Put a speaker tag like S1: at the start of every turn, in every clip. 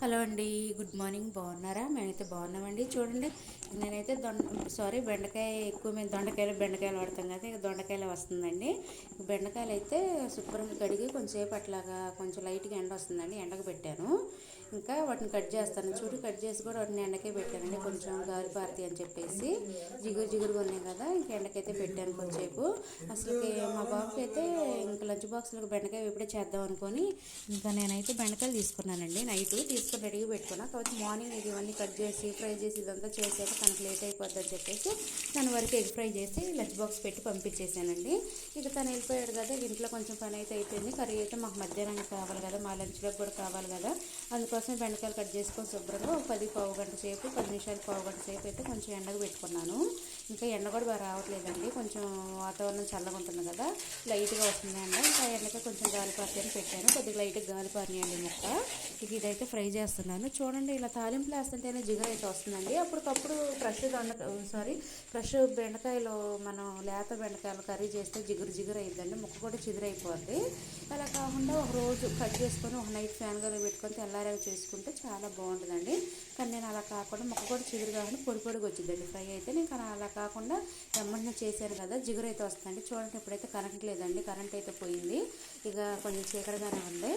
S1: Hello అండి good morning. బాగున్నారా? మేమైతే బాగున్నామండి. చూడండి నేనైతే దొండ సారీ బెండకాయ ఎక్కువ మేము దొండకాయలు బెండకాయలు వాడతాం కదా ఇక దొండకాయలు వస్తుందండి. బెండకాయలు అయితే శుభ్రంగా కడిగి కొంచెంసేపు అట్లాగా కొంచెం లైట్గా ఎండ వస్తుందండి ఎండకు పెట్టాను. ఇంకా వాటిని కట్ చేస్తాను. చూడు కట్ చేసి కూడా వాటిని ఎండకే పెట్టానండి. కొంచెం గాలి పారతి అని చెప్పేసి. జిగురు జిగురుగా ఉన్నాయి కదా ఇంక ఎండకైతే పెట్టాను కొంచెంసేపు. అసలుకి మా బాబుకి అయితే ఇంకా లంచ్ బాక్స్లో బెండకాయ ఇప్పుడే చేద్దాం అనుకొని ఇంకా నేనైతే బెండకాయలు తీసుకున్నానండి. నైట్ తీసుకొని రెడీగా పెట్టుకున్నా. కాబట్టి మార్నింగ్ ఇది ఇవన్నీ కట్ చేసి ఫ్రై చేసి ఇదంతా చేసాక తనకు లేట్ అయిపోద్ది అని చెప్పేసి తన వరకు ఎగ్ ఫ్రై చేసి లంచ్ బాక్స్ పెట్టి పంపించేసానండి. ఇక తను వెళ్ళిపోయాడు కదా ఇంట్లో కొంచెం పని అయితే అయిపోయింది. కర్రీ అయితే మాకు మధ్యాహ్నం కావాలి కదా మా లంచ్లోకి కూడా కావాలి కదా. అందుకోసం బెండకాయలు కట్ చేసుకొని శుభ్రంగా ఒక పది పావు గంట సేపు పది నిమిషాలు పావు గంట సేపు అయితే కొంచెం ఎండకు పెట్టుకున్నాను. ఇంకా ఎండ కూడా బాగా రావట్లేదండి. కొంచెం వాతావరణం చల్లగా ఉంటుంది కదా లైట్గా వస్తుంది ఎండ ఇంకా ఎండకే కొంచెం గాలి పారని పెట్టాను. కొద్దిగా లైట్గా గాలి పారినాయండి మొక్క. ఇక ఇదైతే ఫ్రై చేస్తున్నాను. చూడండి ఇలా తాలింపులు వేస్తుంటేనే జిగురు అయితే వస్తుందండి. అప్పటికప్పుడు ఫ్రెష్ దొండ సారీ ఫ్రెష్ బెండకాయలు మనం లేత బెండకాయలు కర్రీ చేస్తే జిగురు జిగురు అయిద్దండి. ముక్క కూడా చిగురైపోద్ది అలా కాకుండా ఒక రోజు కట్ చేసుకొని ఒక నైట్ ఫ్యాన్ గాలో పెట్టుకొని తెల్లారేగా చేసుకుంటే చాలా బాగుంటుందండి. కానీ నేను అలా కాకుండా ముక్క కూడా చిగురు కాకుండా పొడి పొడిగా వచ్చిందండి ఫ్రై అయితే. నేను అలా కాకుండా వెంబడిన చేశాను కదా జిగురు అయితే వస్తుందండి. చూడండి ఇప్పుడైతే కరెంట్ లేదండి. కరెంట్ అయితే పోయింది. ఇక కొంచెం చీకటిగానే ఉంది.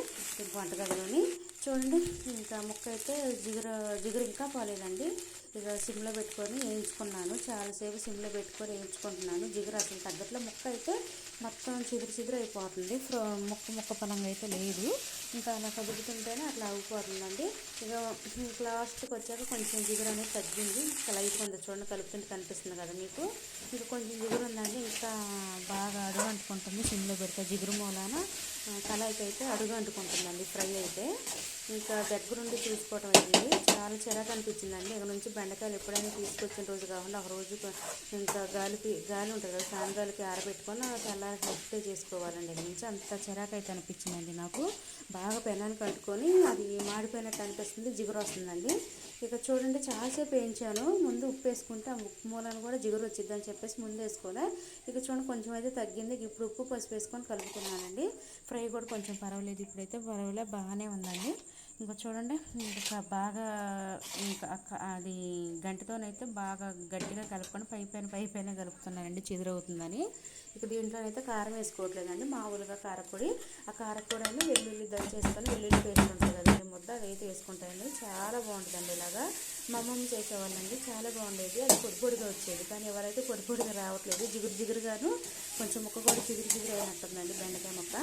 S1: వంటగదిలోని చూడండి ఇంకా ముక్క అయితే జిగురు జిగురు ఇంకా పోలేదండి. ఇక సిమ్లో పెట్టుకొని వేయించుకున్నాను. చాలాసేపు సిమ్లో పెట్టుకొని వేయించుకుంటున్నాను. జిగురు అసలు తగ్గట్లో. ముక్క అయితే మొత్తం చిగురు చిగురు అయిపోతుంది. ఫ్రో ముక్క ముక్క పలంగా అయితే లేదు. ఇంకా అలా కదులుతుంటేనే అట్లా అయిపోతుందండి ఇక లాస్ట్కి వచ్చాక కొంచెం జిగురు అనేది తగ్గింది. ఇంకా లైట్గా చూడండి కలుపుతుంటే కనిపిస్తుంది కదా మీకు. ఇంకా కొంచెం జిగురు ఉందండి. ఇంకా బాగా అడుగు అంటుకుంటుంది సిమ్లో పెడితే జిగురు మూలాన. కళాయికి అయితే అడుగు అంటుకుంటుందండి ఫ్రై అయితే. ఇంకా దగ్గరుండి చూసుకోవటం అయింది. చాలా చిరాకు అనిపించిందండి. ఇక్కడ నుంచి బెండకాయలు ఎప్పుడైనా తీసుకొచ్చిన రోజు కాకుండా ఒక రోజు ఇంకా గాలికి గాలి ఉంటుంది కదా ఫ్యాన్ గాలికి ఆరబెట్టుకొని తెల్లారి హెల్త్ చేసుకోవాలండి. ఇక్కడ నుంచి అంత చిరాకు అయితే అనిపించిందండి నాకు. బాగా పెనాన్ని కట్టుకొని అది మాడిపోయినట్టు అనిపిస్తుంది జిగురు వస్తుందండి ఇక చూడండి చాలాసేపు వేయించాను. ముందు ఉప్పు వేసుకుంటే ఆ ఉప్పు మూలను కూడా జిగురు అని చెప్పేసి ముందు వేసుకోలే. ఇక చూడండి కొంచెం అయితే తగ్గింది. ఇప్పుడు ఉప్పు పసుపు వేసుకొని కలుపుకున్నానండి ఫ్రై కూడా కొంచెం పర్వాలేదు ఇప్పుడైతే పర్వాలేదు బాగానే ఉందండి. ఇంకా చూడండి. ఇంకా బాగా ఇంకా అది గంటతోనైతే బాగా గట్టిగా కలుపుకొని పై పైన పై పైన కలుపుతున్నానండి చిదురవుతుందని. ఇక దీంట్లోనైతే కారం వేసుకోవట్లేదండి. మామూలుగా కారపొడి. ఆ కారపొడి అని వెల్లుల్లి దంచేసుకొని వెల్లుల్లి పేస్ట్ ఉంటుంది కదండి ముద్ద అదైతే వేసుకుంటాయండి చాలా బాగుంటుందండి ఇలాగా. మా అమ్మమ్మ చేసేవాళ్ళండి. చాలా బాగుండేది. అది పొడి పొడిగా వచ్చేది. కానీ ఎవరైతే పొడి పొడిగా రావట్లేదు జిగురు జిగురుగాను కొంచెం ముక్క కూడా జిగురు జిగురు అయినట్టుందండి బెండకాయ ముక్క.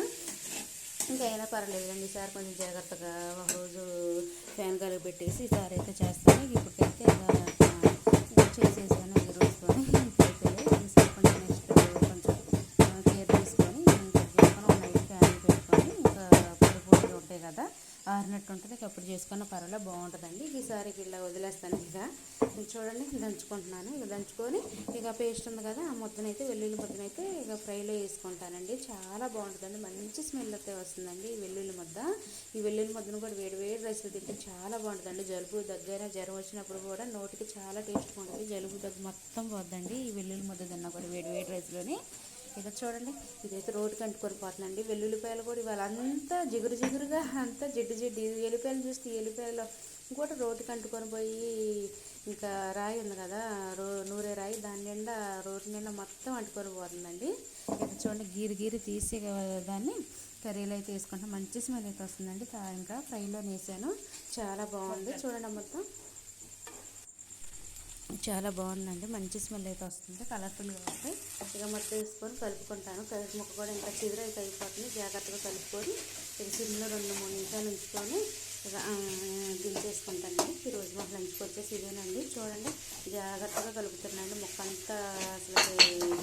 S1: ఇంకా అయినా పర్లేదులేండి ఈసారి కొంచెం జాగ్రత్తగా ఒక రోజు ఫ్యాన్ కలిగి పెట్టేసి ఈసారి అయితే చేస్తాను. ఇప్పటికైతే ఇలా చేసేసాను ఈ ఇప్పుడైతే ఈసారి కొంచెం నెక్స్ట్ కొంచెం కేర్ తీసుకొని చేసుకొని నైట్ ఫ్యాన్ పెట్టుకొని ఇంకా పొడి ఉంటాయి కదా ఆరినట్టు ఉంటుంది. అప్పుడు చేసుకున్న పర్వాలేదు బాగుంటుందండి. ఈసారి ఇలా వదిలేస్తాను ఇక. చూడండి దంచుకుంటున్నాను. ఇక దంచుకొని ఇక పేస్ట్ ఉంది కదా ఆ మొత్తం అయితే వెల్లుల్లి ముద్దనైతే ఇక ఫ్రైలో వేసుకుంటానండి. చాలా బాగుంటుందండి. మంచి స్మెల్ అయితే వస్తుందండి ఈ వెల్లుల్లి ముద్ద. ఈ వెల్లుల్లి ముద్దను కూడా వేడి వేడి రైస్లో తింటే చాలా బాగుంటుందండి. జలుబు దగ్గర జ్వరం వచ్చినప్పుడు కూడా నోటికి చాలా టేస్ట్గా ఉంటుంది. జలుబు దగ్గర మొత్తం పోద్దండి ఈ వెల్లుల్లి ముద్ద తిన్నా కూడా వేడి వేడి రైస్లోని. ఇక చూడండి ఇదైతే రోడ్డుకి అంటుకొని పోతుందండి. వెల్లుల్లిపాయలు కూడా ఇవాళ అంతా జిగురు జిగురుగా అంతా జిడ్డు జిడ్డు. ఎల్లిపాయలు చూస్తే ఎల్లిపాయలు ఇంకోటి రోడ్డుకి అంటుకొని పోయి ఇంకా రాయి ఉంది కదా రో నూరే రాయి దాని నిండా రోడ్డు నిండా మొత్తం అంటుకొని పోతుందండి. ఇది చూడండి గీరి గీరి తీసి దాన్ని కర్రీలో అయితే వేసుకుంటే. మంచి స్మెల్ అయితే వస్తుందండి. ఇంకా ఫ్రైలో వేసాను చాలా బాగుంది. చూడండి మొత్తం. చాలా బాగుందండి. మంచి స్మెల్ అయితే వస్తుంది. కలర్ఫుల్గా వస్తాయి ఇక మొత్తం వేసుకొని కలుపుకుంటాను. కలిపి ముక్క కూడా ఇంకా చిగురు అయితే అయిపోతుంది. జాగ్రత్తగా కలుపుకొని ఇక సిమ్లో రెండు మూడు నిమిషాలు ఉంచుకొని ఇక దించేసుకుంటాను ఈరోజు మా లంచ్కి వచ్చేసి ఇదేనండి. చూడండి. జాగ్రత్తగా కలుపుతున్నాను. ముక్క అంతా అసలు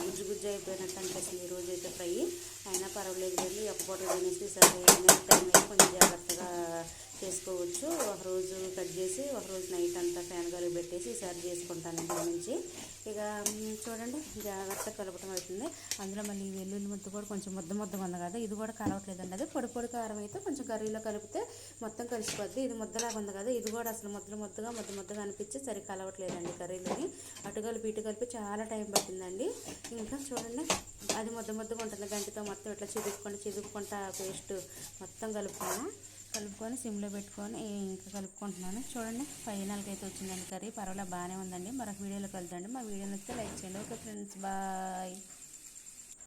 S1: గుజ్జు గుజ్జు అయిపోయినట్టు అనిపిస్తుంది. ఈరోజు అయితే ఫ్రై అయినా పర్వాలేదు. వెళ్ళి ఒక పూట తినేసి సరే నెక్స్ట్ టైం కొంచెం జాగ్రత్తగా చేసుకోవచ్చు. ఒకరోజు కట్ చేసి ఒకరోజు నైట్ అంతా ఫ్యాన్ గాలి పెట్టేసి సర్వ్ చేసుకుంటాను ఇంట్లో నుంచి. ఇక చూడండి జాగ్రత్త కలపటం అవుతుంది. అందులో మళ్ళీ వెల్లుల్లి ముద్ద కూడా కొంచెం ముద్ద ముద్దగా ఉంది కదా ఇది కూడా కలవట్లేదండి అది పొడి పొడి కారం అయితే కొంచెం కర్రీలో కలిపితే మొత్తం కలిసిపోద్ది. ఇది ముద్దలాగా ఉంది కదా ఇది కూడా అసలు ముద్దలు ముద్దగా ముద్ద ముద్దగా అనిపించి సరి కలవట్లేదండి కర్రీలోని. అటు కలిపి ఇటు కలిపి చాలా టైం పట్టిందండి. ఇంకా చూడండి అది ముద్ద ముద్దగా ఉంటుంది గంటితో మొత్తం ఇట్లా చిదుపుకుంటూ చిదుక్కుంటా పేస్ట్ మొత్తం కలుపుకున్నాను కలుపుకొని సిమ్లో పెట్టుకొని ఇంకా కలుపుకుంటున్నాను. చూడండి ఫైనల్కి అయితే వచ్చిందండి కర్రీ. పర్వాలేదు బాగానే ఉందండి. మరొక వీడియోలో వెళ్తాండి మా వీడియో నచ్చితే లైక్ చేయండి. Okay friends bye.